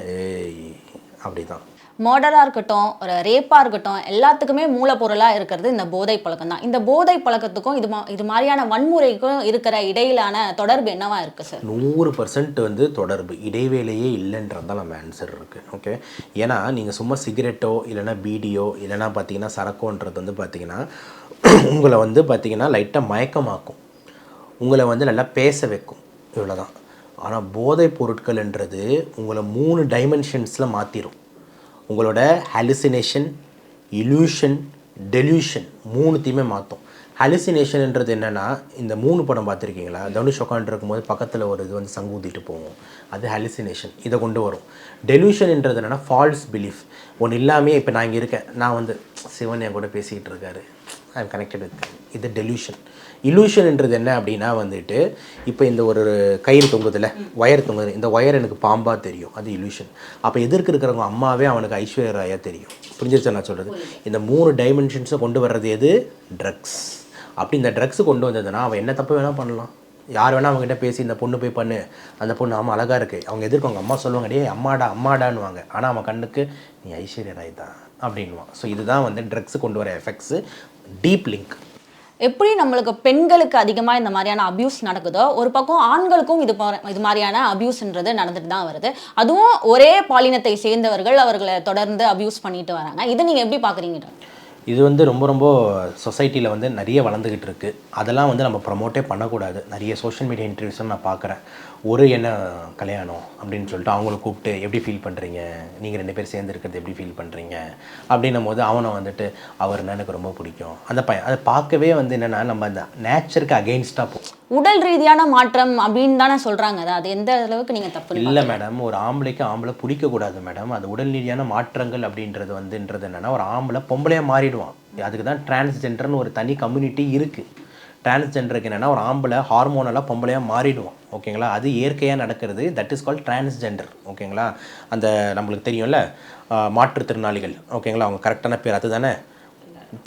அப்படி தான் மர்டராக இருக்கட்டும் ஒரு ரேப்பாக இருக்கட்டும் எல்லாத்துக்குமே மூலப்பொருளாக இருக்கிறது இந்த போதை பழக்கம் தான். இந்த போதை பழக்கத்துக்கும் இது மா இது மாதிரியான வன்முறைக்கும் இருக்கிற இடையிலான தொடர்பு என்னவா இருக்குது சார் நூறு பர்சன்ட் வந்து தொடர்பு. இடைவேளையே இல்லைன்றது தான் நம்ம ஆன்சர் இருக்குது ஓகே ஏன்னா நீங்கள் சும்மா சிகரெட்டோ இல்லைன்னா பீடியோ இல்லைன்னா பார்த்தீங்கன்னா சரக்கோன்றது வந்து பார்த்தீங்கன்னா உங்களை வந்து பார்த்தீங்கன்னா லைட்டாக மயக்கமாக்கும். உங்களை வந்து நல்லா பேச வைக்கும். இவ்வளோதான் ஆனால் போதைப் பொருட்கள்ன்றது உங்களை மூணு டைமென்ஷன்ஸில் மாற்றிடும் உங்களோட ஹாலுசினேஷன் இலூஷன் டெலியூஷன் மூணுத்தையுமே மாற்றும் ஹலுசினேஷன்ன்றது என்னென்னா இந்த மூணு படம் பார்த்துருக்கீங்களா? தனுஷ் உட்காந்துருக்கும் போது பக்கத்தில் ஒரு இது வந்து சங்கூதிட்டு போகும். அது ஹாலுசினேஷன் இதை கொண்டு வரும். டெலியூஷன்ன்றது என்னென்னா ஃபால்ஸ் பிலீஃப் ஒன்று இல்லாமே இப்போ நான் இங்கே இருக்கேன். நான் வந்து சிவன் என் கூட பேசிக்கிட்டு இருக்காரு. ஐ எம் கனெக்டட் வித் இது டெலியூஷன் இலூஷன்ன்றது என்ன அப்படின்னா வந்துட்டு இப்போ இந்த ஒரு கயிறு தொங்குதில்ல ஒயர் தொங்குது இந்த ஒயர் எனக்கு பாம்பாக தெரியும். அது இலூஷன் அப்போ எதிர்க்கு இருக்கிறவங்க அம்மாவே அவனுக்கு ஐஸ்வர்யா ராயா தெரியும். புரிஞ்சிருச்சா நான் சொல்கிறது இந்த மூணு டைமென்ஷன்ஸை கொண்டு வர்றது எது? ட்ரக்ஸ் அப்படி இந்த ட்ரக்ஸ் கொண்டு வந்ததுன்னா அவன் என்ன தப்பு வேணால் பண்ணலாம். யார் வேணால் அவங்ககிட்ட பேசி இந்த பொண்ணு போய் பண்ணு. அந்த பொண்ணு ஆமாம் அழகாக இருக்குது அவங்க எதிர்க்க அவங்க அம்மா சொல்லுவாங்க டே அம்மாடா அம்மாடான்னுவாங்க. ஆனால் அவன் கண்ணுக்கு நீ ஐஸ்வர்யா ராய் தான் அப்படின்வான் ஸோ இதுதான் வந்து ட்ரக்ஸ் கொண்டு வர எஃபெக்ட்ஸு டீப் லிங்க் எப்படி நம்மளுக்கு பெண்களுக்கு அதிகமாக இந்த மாதிரியான அபியூஸ் நடக்குதோ ஒரு பக்கம் ஆண்களுக்கும் இது இது மாதிரியான அபியூஸ்ன்றது நடந்துட்டு தான் வருது. அதுவும் ஒரே பாலினத்தை சேர்ந்தவர்கள் அவர்களை தொடர்ந்து அபியூஸ் பண்ணிட்டு வராங்க. இதை நீங்கள் எப்படி பார்க்குறீங்க இது வந்து ரொம்ப ரொம்ப சொசைட்டியில் வந்து நிறைய வளர்ந்துக்கிட்டு இருக்குது அதெல்லாம் வந்து நம்ம ப்ரமோட்டே பண்ணக்கூடாது. நிறைய சோஷியல் மீடியா இன்டர்வியூஸும் நான் பார்க்குறேன். ஒரு என்ன கல்யாணம் அப்படின்னு சொல்லிட்டு அவங்கள கூப்பிட்டு எப்படி ஃபீல் பண்ணுறீங்க நீங்கள் ரெண்டு பேர் சேர்ந்து இருக்கிறது எப்படி ஃபீல் பண்ணுறீங்க அப்படின்னும் போது அவனை வந்துட்டு அவர்னா எனக்கு ரொம்ப பிடிக்கும். அந்த பையன் அதை பார்க்கவே வந்து என்னென்னா நம்ம அந்த நேச்சருக்கு அகெயின்ஸ்டாக போகும் உடல் ரீதியான மாற்றம் அப்படின்னு தானே சொல்கிறாங்க அது அது எந்த அளவுக்கு நீங்கள் தப்பு இல்லை மேடம் ஒரு ஆம்பளைக்கு ஆம்பளை பிடிக்கக்கூடாது மேடம் அது உடல் ரீதியான மாற்றங்கள் அப்படின்றது வந்துன்றது என்னென்னா ஒரு ஆம்பளை பொம்பளையாக மாறிடுவான். அதுக்கு தான் டிரான்ஸ்ஜெண்டர்னு ஒரு தனி கம்யூனிட்டி இருக்குது டிரான்ஸ்ஜெண்டருக்கு என்னென்னா ஒரு ஆம்பளை ஹார்மோனலாக பொம்பளையாக மாறிடுவான். ஓகேங்களா அது இயற்கையாக நடக்கிறது. தட் இஸ் கால் டிரான்ஸ்ஜெண்டர் ஓகேங்களா அந்த நம்மளுக்கு தெரியும்ல மாற்றுத்திறனாளிகள். ஓகேங்களா அவங்க கரெக்டான பேர் அதுதானே?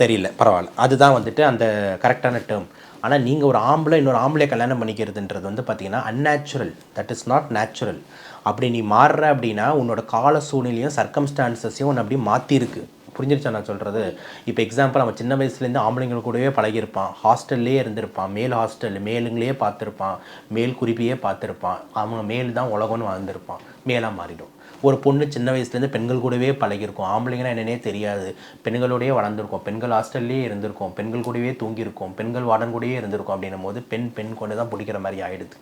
தெரியல. பரவாயில்ல. அதுதான் வந்துட்டு அந்த கரெக்டான டேர்ம் ஆனால் நீங்கள் ஒரு ஆம்பளை இன்னொரு ஆம்பளை கல்யாணம் பண்ணிக்கிறதுன்றது வந்து பார்த்தீங்கன்னா unnatural that is not natural அப்படி நீ மாறுற அப்படின்னா உன்னோட கால சூழ்நிலையும் சர்க்கம்ஸ்டான்சஸையும் உன்னை அப்படி மாற்றிருக்கு புரிஞ்சிருச்சா நான் சொல்கிறது இப்போ எக்ஸாம்பிள் அவன் சின்ன வயசுலேருந்து ஆம்பளைங்கள் கூடவே பழகியிருப்பான். ஹாஸ்டல்லே இருந்திருப்பான். மேல் ஹாஸ்டல் மேலுங்களே பார்த்துருப்பான். மேல் குறிப்பையே பார்த்துருப்பான். அவங்க மேல் தான் உலகம்னு வாழ்ந்திருப்பான். மேலாக மாறிடும். ஒரு பொண்ணு சின்ன வயசுலேருந்து பெண்கள் கூடவே பழகிருக்கும் ஆம்பளைங்கன்னா என்னன்னே தெரியாது. பெண்களோடயே வளர்ந்துருக்கோம். பெண்கள் ஹாஸ்டல்லே இருந்திருக்கோம். பெண்கள் கூடவே தூங்கியிருக்கோம். பெண்கள் வார்டன் கூடயே இருந்திருக்கோம் அப்படின்னும் போது பெண் பெண் கொண்டு தான் பிடிக்கிற மாதிரி ஆயிடுது.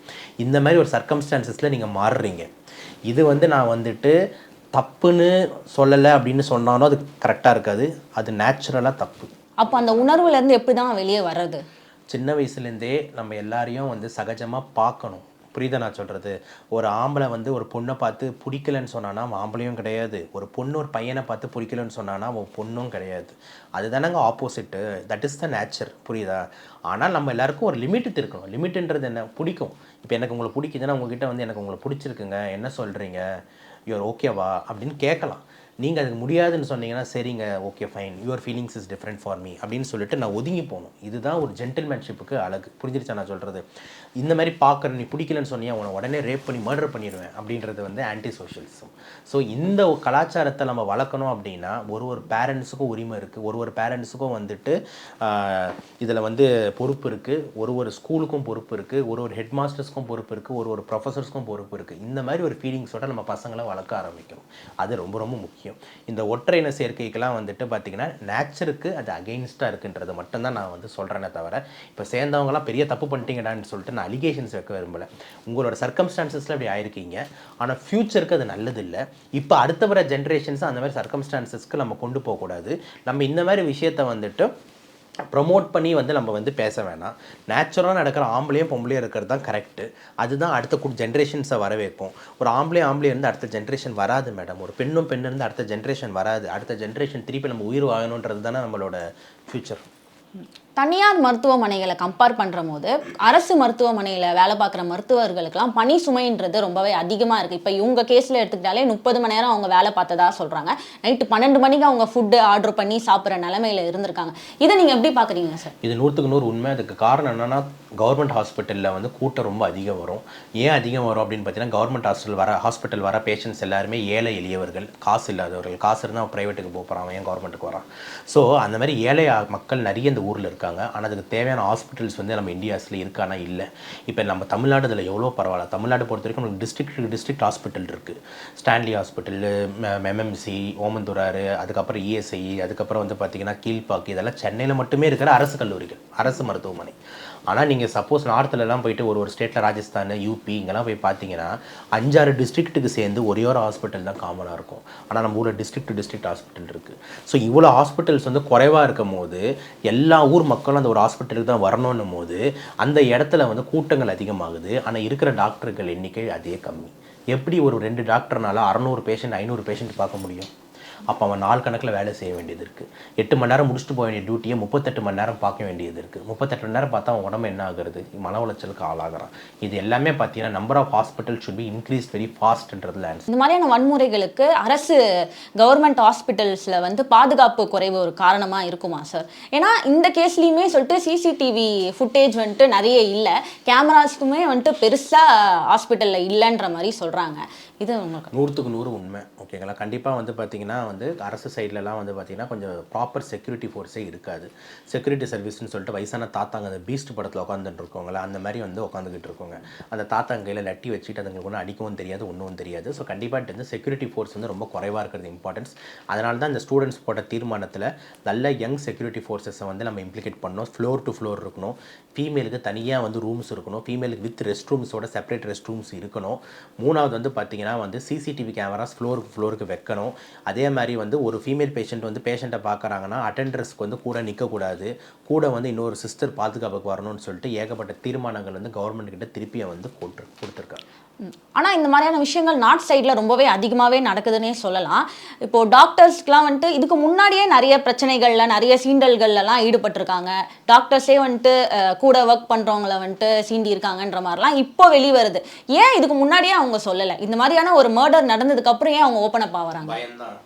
இந்த மாதிரி ஒரு சர்க்கம்ஸ்டான்சஸில் நீங்கள் மாறுறீங்க. இது வந்து நான் வந்துட்டு தப்புன்னு சொல்லலை அப்படின்னு சொன்னாலும் அது கரெக்டாக இருக்காது. அது நேச்சுரலாக தப்பு. அப்போ அந்த உணர்வுலேருந்து எப்படி தான் வெளியே வர்றது? சின்ன வயசுலேருந்தே நம்ம எல்லாரையும் வந்து சகஜமாக பார்க்கணும். புரியுதா நான் சொல்கிறது ஒரு ஆம்பளை வந்து ஒரு பொண்ணை பார்த்து பிடிக்கலன்னு சொன்னான்னா அவன் ஆம்பளையும் கிடையாது. ஒரு பொண்ணு ஒரு பையனை பார்த்து பிடிக்கலன்னு சொன்னானா அவன் பொண்ணும் கிடையாது. அதுதானங்க opposite that is the nature புரியுதா? ஆனால் நம்ம எல்லாருக்கும் ஒரு லிமிட் இருக்கணும். லிமிட்ன்றது என்ன? பிடிக்கும். இப்போ எனக்கு உங்களை பிடிக்குதுன்னா உங்ககிட்ட வந்து எனக்கு உங்களை பிடிச்சிருக்குங்க. என்ன சொல்கிறீங்க யூஆர் ஓகேவா அப்படின்னு கேட்கலாம். நீங்கள் அதுக்கு முடியாதுன்னு சொன்னீங்கன்னா சரிங்க okay fine your feelings is different for me அப்படின்னு சொல்லிட்டு நான் ஒதுங்கி போகணும். இதுதான் ஒரு ஜென்டில்மேன்ஷிப்புக்கு அழகு. புரிஞ்சிருச்சா நான் சொல்கிறது இந்த மாதிரி பார்க்குற நீ பிடிக்கலன்னு சொன்னியா உன உடனே ரேப் பண்ணி மர்டர் பண்ணிடுவேன் அப்படின்றது வந்து ஆன்டி சோஷியலிசம் ஸோ இந்த கலாச்சாரத்தை நம்ம வளர்க்கணும் அப்படின்னா ஒரு ஒரு பேரண்ட்ஸுக்கும் உரிமை இருக்குது ஒரு ஒரு பேரண்ட்ஸுக்கும் வந்துட்டு இதில் வந்து பொறுப்பு இருக்குது ஒரு ஒரு ஸ்கூலுக்கும் பொறுப்பு இருக்குது ஒரு ஒரு ஹெட் மாஸ்டர்ஸ்க்கும் பொறுப்பு இருக்குது ஒரு ஒரு ப்ரொஃபஸர்ஸ்க்கும் பொறுப்பு இருக்குது இந்த மாதிரி ஒரு ஃபீலிங்ஸோட நம்ம பசங்களை வளர்க்க ஆரம்பிக்கணும். அது ரொம்ப ரொம்ப முக்கியம். இந்த ஒற்றையின சேர்க்கைக்கெலாம் சேர்க்கைக்கெல்லாம் வந்துட்டு பார்த்தீங்கன்னா நேச்சருக்கு அது அகெயின்ஸ்டாக இருக்குன்றது மட்டும்தான் நான் வந்து சொல்கிறேனே தவிர இப்போ சேர்ந்தவங்களாம் பெரிய தப்பு பண்ணிட்டீங்கடான்னு சொல்லிட்டு நான் அலிகேஷன்ஸ் வைக்க விரும்பலை. உங்களோட சர்க்கம்ஸ்டான்சஸில் அப்படி ஆயிருக்கீங்க. ஆனால் ஃப்யூச்சருக்கு அது நல்லது இல்லை இப்போ அடுத்த வர ஜென்ரேஷன்ஸ் அந்த மாதிரி சர்க்கம்ஸ்டான்சஸ்க்கு நம்ம கொண்டு போகக்கூடாது நம்ம இந்த மாதிரி விஷயத்தை வந்துட்டு ப்ரொமோட் பண்ணி வந்து நம்ம வந்து பேச வேணாம். நேச்சுரலாக நடக்கிற ஆம்பளையும் பொம்பளையும் இருக்கிறது தான் கரெக்டு அதுதான் அடுத்த ஜென்ரேஷன்ஸை வரவேற்கும் ஒரு ஆம்பளையும் ஆம்பளையும் இருந்து அடுத்த ஜென்ரேஷன் வராது மேடம் ஒரு பெண்ணும் பெண்ணு இருந்து அடுத்த ஜென்ரேஷன் வராது. அடுத்த ஜென்ரேஷன் திருப்பி நம்ம உயிர் வாங்கணுன்றது தானே நம்மளோட ஃப்யூச்சர் தனியார் மருத்துவமனைகளை கம்பேர் பண்ணுற போது அரசு மருத்துவமனையில் வேலை பார்க்குற மருத்துவர்களுக்கெல்லாம் பணி சுமைன்றது ரொம்பவே அதிகமாக இருக்குது இப்போ இவங்க கேஸில் எடுத்துக்கிட்டாலே முப்பது மணி நேரம் அவங்க வேலை பார்த்ததா சொல்கிறாங்க நைட்டு பன்னெண்டு மணிக்கு அவங்க ஃபுட்டு ஆர்டர் பண்ணி சாப்பிட்ற நிலமையில இருந்திருக்காங்க. இதை நீங்கள் எப்படி பார்க்குறீங்க சார் இது நூற்றுக்கு நூறு உண்மை. அதுக்கு காரணம் என்னென்னா கவர்மெண்ட் ஹாஸ்பிட்டலில் வந்து கூட்டம் ரொம்ப அதிகம் வரும். ஏன் அதிகம் வரும் அப்படின்னு பார்த்தீங்கன்னா கவர்மெண்ட் ஹாஸ்பிட்டல் வர ஹாஸ்பிட்டல் வர பேஷண்ட்ஸ் எல்லாருமே ஏழை எளியவர்கள். காசு இல்லாதவர்கள். காசு இருந்தால் ப்ரைவேட்டுக்கு போகிறாங்க போகிறான் ஏன் கவர்மெண்ட்டுக்கு வரான்? ஸோ அந்த மாதிரி ஏழை மக்கள் நிறைய இந்த ஊரில் இருக்காங்க. ஆனால் அதுக்கு தேவையான ஹாஸ்பிட்டல்ஸ் வந்து நம்ம இந்தியாஸில் இருக்கானா இல்லை. இப்போ நம்ம தமிழ்நாடு இதில் எவ்வளோ பரவாயில்ல. தமிழ்நாடு பொறுத்த வரைக்கும் நமக்கு டிஸ்ட்ரிக்ட் டிஸ்ட்ரிக்ட் ஹாஸ்பிட்டல் இருக்குது ஸ்டான்லி ஹாஸ்பிட்டல் எம்எம்சி ஓமந்தூராறு அதுக்கப்புறம் இஎஸ்ஐ அதுக்கப்புறம் வந்து பார்த்திங்கன்னா கீழ்பாக்கு இதெல்லாம் சென்னையில் மட்டுமே இருக்கிற அரசு கல்லூரிகள் அரசு மருத்துவமனை. ஆனால் நீங்கள் சப்போஸ் நார்த்துலலாம் போயிட்டு ஒரு ஒரு ஸ்டேட்டில் ராஜஸ்தான் யூபி இங்கெல்லாம் போய் பார்த்தீங்கன்னா அஞ்சாறு டிஸ்ட்ரிக்ட்டுக்கு சேர்ந்து ஒரே ஒரு ஹாஸ்பிட்டல் தான் காமனாக இருக்கும். ஆனால் நம்ம ஊரில் டிஸ்ட்ரிக்ட் டு டிஸ்ட்ரிக்ட் ஹாஸ்பிட்டல் இருக்குது ஸோ இவ்வளோ ஹாஸ்பிட்டல்ஸ் வந்து குறைவாக இருக்கும் போது எல்லா ஊர் மக்களும் அந்த ஒரு ஹாஸ்பிட்டலுக்கு தான் வரணும்னும் போது அந்த இடத்துல வந்து கூட்டங்கள் அதிகமாகுது. ஆனால் இருக்கிற டாக்டர்கள் எண்ணிக்கை அதே கம்மி. எப்படி ஒரு ரெண்டு டாக்டர்னால அறநூறு பேஷண்ட் ஐநூறு பேஷண்ட் பார்க்க முடியும்? அப்போ அவன் நாள் கணக்கில் வேலை செய்ய வேண்டியது இருக்குது எட்டு மணி நேரம் முடிச்சுட்டு போக வேண்டிய டியூட்டியை முப்பத்தெட்டு மணி நேரம் பார்க்க வேண்டியது இருக்குது முப்பத்தெட்டு மணி நேரம் பார்த்தா அவன் உடம்பு என்ன ஆகுறது? மன உளைச்சலுக்கு ஆளாகிறான். இது எல்லாமே பார்த்தீங்கன்னா number of hospital should be increase very ஃபாஸ்ட்ன்றதுல answer இந்த மாதிரியான வன்முறைகளுக்கு அரசு கவர்மெண்ட் ஹாஸ்பிட்டல்ஸில் வந்து பாதுகாப்பு குறைவு ஒரு காரணமாக இருக்குமா சார் ஏன்னா இந்த கேஸ்லேயுமே சொல்லிட்டு சிசிடிவி ஃபுட்டேஜ் வந்துட்டு நிறைய இல்லை. கேமராஸ்க்குமே வந்துட்டு பெருசாக ஹாஸ்பிட்டலில் இல்லைன்ற மாதிரி சொல்கிறாங்க இது உங்களுக்கு நூற்றுக்கு நூறு உண்மை ஓகேங்களா? கண்டிப்பாக வந்து பார்த்தீங்கன்னா வந்து அரசு சைட்லலாம் வந்து பார்த்தீங்கன்னா கொஞ்சம் ப்ராப்பர் செக்யூரிட்டி ஃபோர்ஸே இருக்காது. செக்யூரிட்டி சர்வீஸ்னு சொல்லிட்டு வயசான தாத்தாங்க அந்த பீஸ்ட் படத்தில் உட்காந்துட்டு இருக்கோங்களா அந்த மாதிரி வந்து உட்காந்துக்கிட்டு இருக்கோங்க அந்த தாத்தாங்க கையில் லட்டி வச்சுட்டு அதுங்களுக்கு ஒன்றும் அடிக்கவும் தெரியாது ஒன்றும் தெரியாது. ஸோ கண்டிப்பாக வந்து செக்யூரிட்டி ஃபோர்ஸ் வந்து ரொம்ப குறைவாக இருக்கிறது இம்பார்ட்டன்ஸ் அதனால தான் இந்த ஸ்டூடெண்ட்ஸ் போட்ட தீர்மானத்தில் நல்ல யங் செக்யூரிட்டி ஃபோர்ஸஸை வந்து நம்ம இம்ப்ளிகேட் பண்ணணும். ஃப்ளோர் டு ஃப்ளோர் இருக்கணும். ஃபீமேலுக்கு தனியாக வந்து ரூம்ஸ் இருக்கணும். ஃபீமேலுக்கு வித் ரெஸ்ட் ரூம்ஸோட செப்பரேட் ரெஸ்ட் ரூம்ஸ் இருக்கணும். மூணாவது வந்து பார்த்திங்கன்னா வந்து சிசிடிவி கேமராஸ் ஃப்ளோருக்கு ஃப்ளோருக்கு வைக்கணும். அதே மாதிரி வந்து ஒரு ஃபீமேல் பேஷண்ட் வந்து பேஷண்ட்டை பார்க்குறாங்கன்னா அட்டெண்டர்ஸ்க்கு வந்து கூட நிற்கக்கூடாது கூட வந்து இன்னொரு சிஸ்டர் பாதுகாப்புக்கு வரணும்னு சொல்லிட்டு ஏகப்பட்ட தீர்மானங்கள் வந்து கவர்மெண்ட் கிட்ட திருப்பியை வந்து போட்டு கொடுத்துருக்காங்க. ஆனால் இந்த மாதிரியான விஷயங்கள் நார்த் சைடில் ரொம்பவே அதிகமாகவே நடக்குதுன்னே சொல்லலாம். இப்போது டாக்டர்ஸ்க்கெலாம் வந்துட்டு இதுக்கு முன்னாடியே நிறைய பிரச்சனைகளில் நிறைய சீண்டல்கள்லாம் ஈடுபட்டிருக்காங்க. டாக்டர்ஸே வந்துட்டு கூட ஒர்க் பண்ணுறவங்கள வந்துட்டு சீண்டியிருக்காங்கன்ற மாதிரிலாம் இப்போ வெளிவருது. ஏன் இதுக்கு முன்னாடியே அவங்க சொல்லலை? இந்த மாதிரியான ஒரு மர்டர் நடந்ததுக்கப்புறம் ஏன் அவங்க ஓப்பன் அப் ஆகிறாங்க பயம்தான்.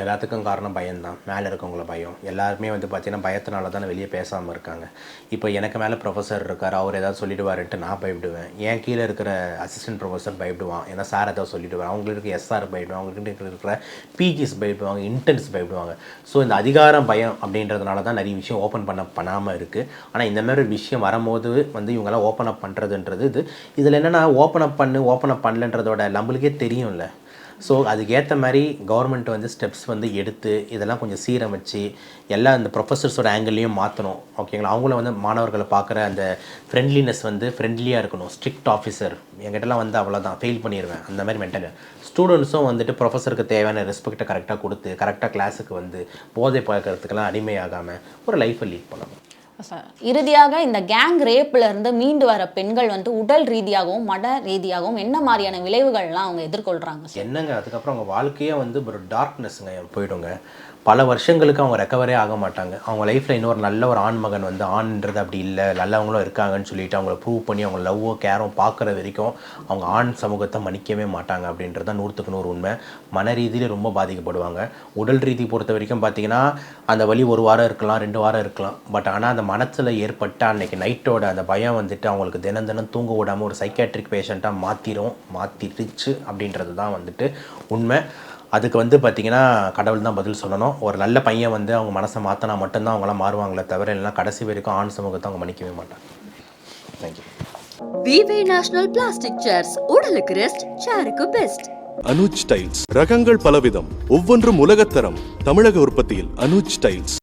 எல்லாத்துக்கும் காரணம் பயம்தான். மேலே இருக்கவங்கள பயம். எல்லாருமே வந்து பார்த்தீங்கன்னா பயத்தினால தானே வெளியே பேசாமல் இருக்காங்க. இப்போ எனக்கு மேலே ப்ரொஃபஸர் இருக்கார். அவர் ஏதாவது சொல்லிடுவாருன்ட்டு நான் பயப்படுவேன். என் கீழே இருக்கிற அசிஸ்டன்ட் ப்ரொஃபஸர் பயப்படுவான். ஏன்னா சார் ஏதாவது சொல்லிடுவார். அவங்களுக்கு எஸ்ஆர் பயப்படுவாங்க. அவங்களுக்கு இருக்கிற பிஜிஸ் பயப்படுவாங்க. இன்டர்ன்ஸ் பயப்படுவாங்க. ஸோ இந்த அதிகாரம் பயம் அப்படின்றதுனால தான் நிறைய விஷயம் ஓப்பன் பண்ண பண்ணாமல் இருக்குது ஆனால் இந்த மாதிரி ஒரு விஷயம் வரும்போது வந்து இவங்கெல்லாம் ஓப்பன் அப் பண்ணுறதுன்றது இது. இதில் என்னென்னா ஓப்பன் அப் பண்ணு ஓப்பன் அப் பண்ணலன்றதோட நம்மளுக்கே தெரியும்ல. ஸோ அதுக்கேற்ற மாதிரி கவர்மெண்ட் வந்து ஸ்டெப்ஸ் வந்து எடுத்து இதெல்லாம் கொஞ்சம் சீரமைச்சு எல்லா இந்த ப்ரொஃபஸர்ஸோட ஆங்கிள்லையும் மாற்றணும் ஓகேங்களா அவங்கள வந்து மாணவர்களை பார்க்குற அந்த ஃப்ரெண்ட்லினஸ் வந்து ஃப்ரெண்ட்லியாக இருக்கணும். ஸ்ட்ரிக்ட் ஆஃபீஸர் எங்கிட்டலாம் வந்து அவ்வளோதான் ஃபெயில் பண்ணிடுவேன் அந்த மாதிரி மென்டல் ஸ்டூடெண்ட்ஸும் வந்துட்டு ப்ரொஃபஸருக்கு தேவையான ரெஸ்பெக்டை கரெக்டாக கொடுத்து கரெக்டாக கிளாஸுக்கு வந்து போதை பார்க்கறதுக்கெல்லாம் அடிமையாகாமல் ஒரு லைஃப்பை லீட் பண்ணணும். சார் இறுதியாக இந்த கேங் ரேப்ல இருந்து மீண்டு வர பெண்கள் வந்து உடல் ரீதியாகவும் மன ரீதியாகவும் என்ன மாதிரியான விளைவுகள்லாம் அவங்க எதிர்கொள்கிறாங்க என்னங்க அதுக்கப்புறம் அவங்க வாழ்க்கையே வந்து ஒரு டார்க்னஸ்ங்க போயிடுங்க. பல வருஷங்களுக்கு அவங்க ரெக்கவரே ஆக மாட்டாங்க. அவங்க லைஃப்பில் இன்னொரு நல்ல ஒரு ஆண் மகன் வந்து ஆண்ன்றது அப்படி இல்லை. நல்லவங்களும் இருக்காங்கன்னு சொல்லிட்டு அவங்கள ப்ரூவ் பண்ணி அவங்க லவ்வோ கேரோ பார்க்குற வரைக்கும் அவங்க ஆண் சமூகத்தை மன்னிக்கவே மாட்டாங்க அப்படின்றது தான் நூற்றுக்கு நூறு உண்மை. மன ரீதியில் ரொம்ப பாதிக்கப்படுவாங்க. உடல் ரீதி பொறுத்த வரைக்கும் பார்த்தீங்கன்னா அந்த வலி ஒரு வாரம் இருக்கலாம் ரெண்டு வாரம் இருக்கலாம். பட் ஆனால் அந்த மனசில் ஏற்பட்ட அன்னைக்கு நைட்டோட அந்த பயம் வந்துட்டு அவங்களுக்கு தினம் தினம் தூங்க விடாமல் ஒரு சைக்காட்ரிக் பேஷண்ட்டாக மாற்றிடும் மாற்றிடுச்சு அப்படின்றது தான் வந்துட்டு உண்மை. அதுக்கு வந்து பார்த்திங்கன்னா கடவுள் தான் பதில் சொல்லணும். ஒரு நல்ல பையன் வந்து அவங்க மனசை மாற்றினா மட்டும்தான் அவங்களாம் மாறுவாங்களே தவிர இல்லைனா கடைசி வரைக்கும் ஆண் சமூகத்தை அவங்க மன்னிக்கவே மாட்டாங்க. தேங்க்யூ விவே நேஷனல் பிளாஸ்டிக் சேர்ஸ் உடலுக்கு ரெஸ்ட் சேருக்கு பெஸ்ட் அனுஜ் டைல்ஸ் ரகங்கள் பலவிதம் ஒவ்வொன்றும் உலகத்தரம். தமிழக உற்பத்தியில் அனுஜ் டைல்ஸ்